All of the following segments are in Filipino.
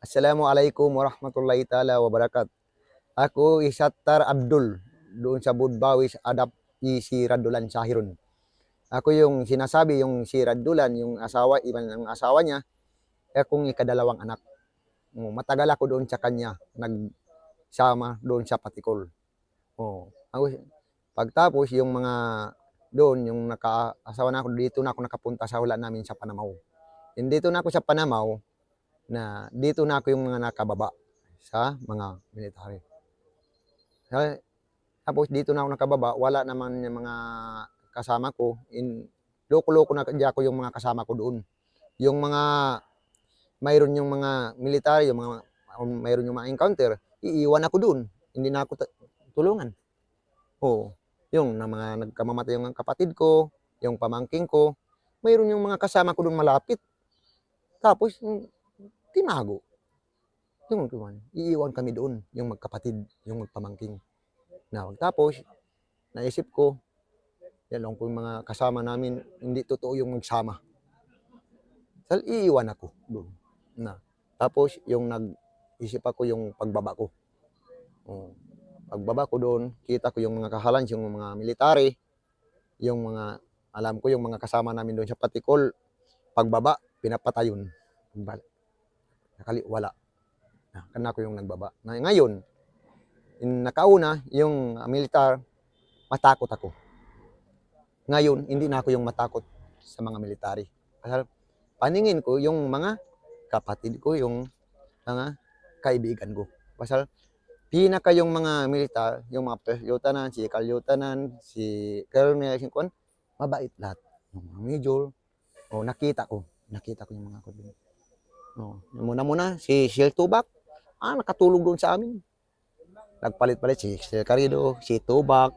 Assalamualaikum warahmatullahi taala wabarakatuh. Ako Isattar Abdul doon sa Budbawis Adap si Radulan Sahirun. Ako yung sinasabi yung si Radulan, yung asawa, iban ang asawa niya, akong ikadalawang anak. Matagal ako doon sa kanya, nagsama doon sa Patikol. Oh, ako, pagtapos yung mga doon, yung naka-asawa na ako, dito na ako nakapunta sa hula namin sa Panamaw. And dito na ako sa Panamaw, na dito na ako yung mga nakababa sa mga military. Tapos dito na ako nakababa, wala naman yung mga kasama ko. In, loko-loko na kaya ako yung mga kasama ko doon. Yung mga, mayroon yung mga military, yung mga, mayroon yung mga encounter, iiwan ako doon. Hindi na ako tulungan. Oo. Yung na mga nagkamamatay yung kapatid ko, yung pamangking ko, mayroon yung mga kasama ko doon malapit. Tapos, tinago. Yung tuman, iiwan kami doon, yung magkapatid, yung magpamangking. Na tapos, naisip ko, yan lang po yung mga kasama namin, hindi totoo yung magsama. Sal, iiwan ako doon. Na. Tapos, yung nag-isip ako yung pagbaba ko. Oh. Pagbaba ko doon, kita ko yung mga kahalans, yung mga military, yung mga, alam ko yung mga kasama namin doon sa Patikol, pagbaba, pinapatayon. Pagbaba, nakali, wala. Na, kana ko yung nagbaba. Na, ngayon, in, nakauna, yung ah, militar, matakot ako. Ngayon, hindi na ako yung matakot sa mga military. Kasi paningin ko yung mga kapatid ko, yung mga kaibigan ko. Pasal pinaka yung mga militar, yung mga first lieutenant, si lieutenant, si colonel, si Kwan, mabait lahat. Yung mga major, oh, nakita ko. Nakita ko yung mga ko doon. Oh, yung muna-muna, si Shell Tubak, ah, nakatulog doon sa amin. Nagpalit-palit si Shell Carido, si Tubak.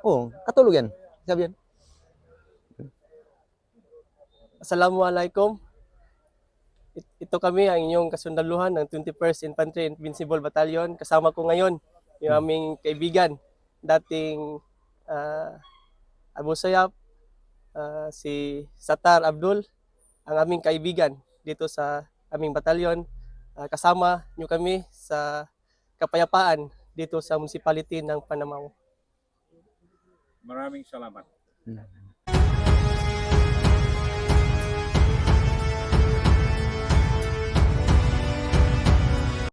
Oh, katulog yan. Sabi yan. Assalamualaikum. It- Ito kami ang inyong kasundaluhan ng 21st Infantry Invincible Battalion. Kasama ko ngayon yung aming kaibigan, dating ah, Abu Sayyaf, ah, si Satar Abdul, ang aming kaibigan dito sa aming batalyon. Ah, kasama nyo kami sa kapayapaan dito sa municipality ng Panamaw. Maraming salamat. Hmm.